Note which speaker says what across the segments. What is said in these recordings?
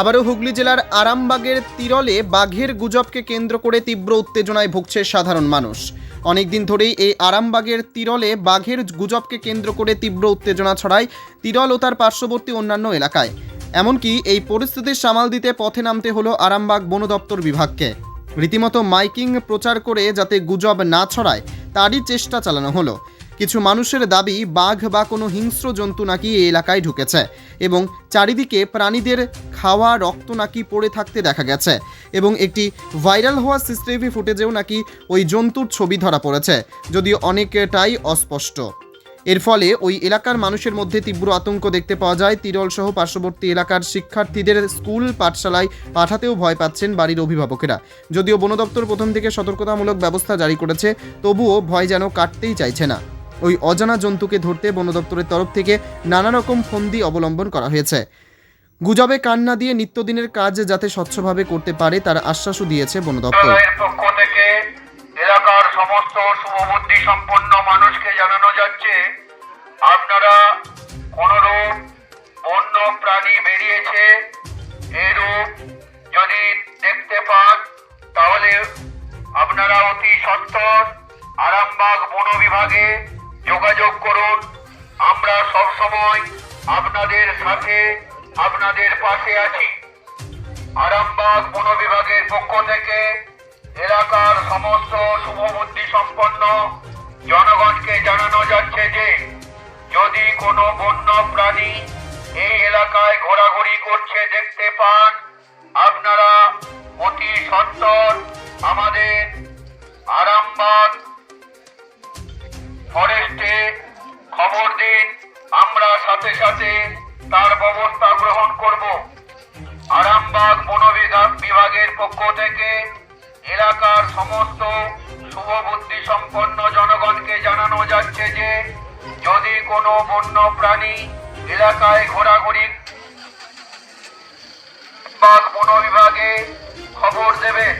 Speaker 1: আবারও হুগলি জেলার আরামবাগের তিরলে বাঘের গুজবকে কেন্দ্র করে তীব্র উত্তেজনায় ভুগছে সাধারণ মানুষ। অনেকদিন ধরেই এই আরামবাগের তিরলে বাঘের গুজবকে কেন্দ্র করে তীব্র উত্তেজনা ছড়ায় তিরল ও তার পার্শ্ববর্তী অন্যান্য এলাকায়। এমনকি এই পরিস্থিতির সামাল দিতে পথে নামতে হলো আরামবাগ বন দপ্তর বিভাগকে। রীতিমতো মাইকিং প্রচার করে যাতে গুজব না ছড়ায়, তারই চেষ্টা চালানো হলো। কিছু মানুষের দাবি, বাঘ বা কোনো হিংস্র জন্তু নাকি এই এলাকায় ঢুকেছে এবং চারিদিকে প্রাণীদের খাওয়া, রক্ত নাকি পড়ে থাকতে দেখা গেছে এবং একটি ভাইরাল হওয়া সিসিটিভি ফুটেজেও নাকি ওই জন্তুর ছবি ধরা পড়েছে, যদিও অনেকটাই অস্পষ্ট। এর ফলে ওই এলাকার মানুষের মধ্যে তীব্র আতঙ্ক দেখতে পাওয়া যায়। তিরল সহ পার্শ্ববর্তী এলাকার শিক্ষার্থীদের স্কুল, পাঠশালায় পাঠাতেও ভয় পাচ্ছেন বাড়ির অভিভাবকেরা। যদিও বন দপ্তর প্রথম থেকে সতর্কতামূলক ব্যবস্থা জারি করেছে, তবুও ভয় যেন কাটতেই চাইছে না। ওই অজানা জন্তুকে ধরতে বন দপ্তরের তরফ থেকে নানা রকম ফন্দি অবলম্বন করা হয়েছে। গুজবে কান্না দিয়ে নিত্যদিনের কাজ যাতে স্বচ্ছভাবে করতে পারে তার আশ্বাসও দিয়েছে বন দপ্তর
Speaker 2: এলাকার সমস্ত শুভবুদ্ধি সম্পন্ন মানুষকে জানানো যাচ্ছে, আপনারা কোনরূপ বন্য প্রাণী বেরিয়েছে, এরূপ যদি দেখতে পান, তাহলে আপনারা অতি সত্বর আরামবাগ বন বিভাগে যোগাযোগ করুন। আমরা সব সময় আপনাদের সাথে, আপনাদের পাশে আছি। আরামবাগ বন বিভাগের পক্ষ থেকে এলাকার সমস্ত শুভবুদ্ধি সম্পন্ন জনগণকে জানানো যাচ্ছে যে, যদি কোনো বন্য প্রাণী এই এলাকায় ঘোরাঘুরি করছে দেখতে পান, আপনারা অতি সত্তর আমাদের আরামবাগ ফরেস্টে সাথে সাথে তার ব্যবস্থা গ্রহণ করব। আরামবাগ বনবিভাগ বিভাগের পক্ষ থেকে এলাকার সমস্ত শুভবুদ্ধি সম্পন্ন জনগণকে জানানো যাচ্ছে যে, যদি কোনো বন্য প্রাণী এলাকায় ঘোরাঘুরি বন বিভাগে খবর দেবেন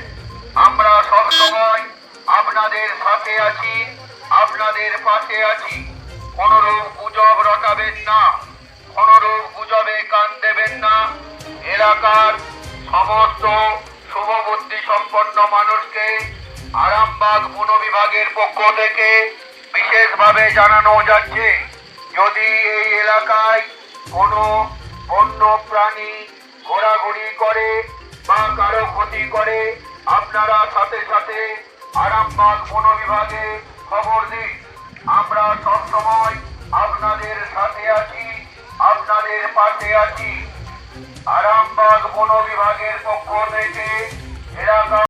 Speaker 2: আমরা সব সময় আপনাদের সাথে আছি, আপনাদের পাশে আছি। কোনরূপ গুজব রটাবেন না, কোনরূপ গুজবে কান দেবেন না। এলাকার সমস্ত শুভবুদ্ধি সম্পন্ন মানুষকে আরামবাগ বন বিভাগের পক্ষ থেকে বিশেষভাবে জানানো যাচ্ছে, যদি এই এলাকায় কোনো বন্য প্রাণী ঘোরাঘুরি করে বা কারও ক্ষতি করে, আপনারা সাথে সাথে আরামবাগ বন বিভাগে খবর দিন। আমরা সবসময় আপনাদের সাথে আছি আপনাদের পাশে আছি। আরামবাগ বন বিভাগের পক্ষ থেকে এলাকা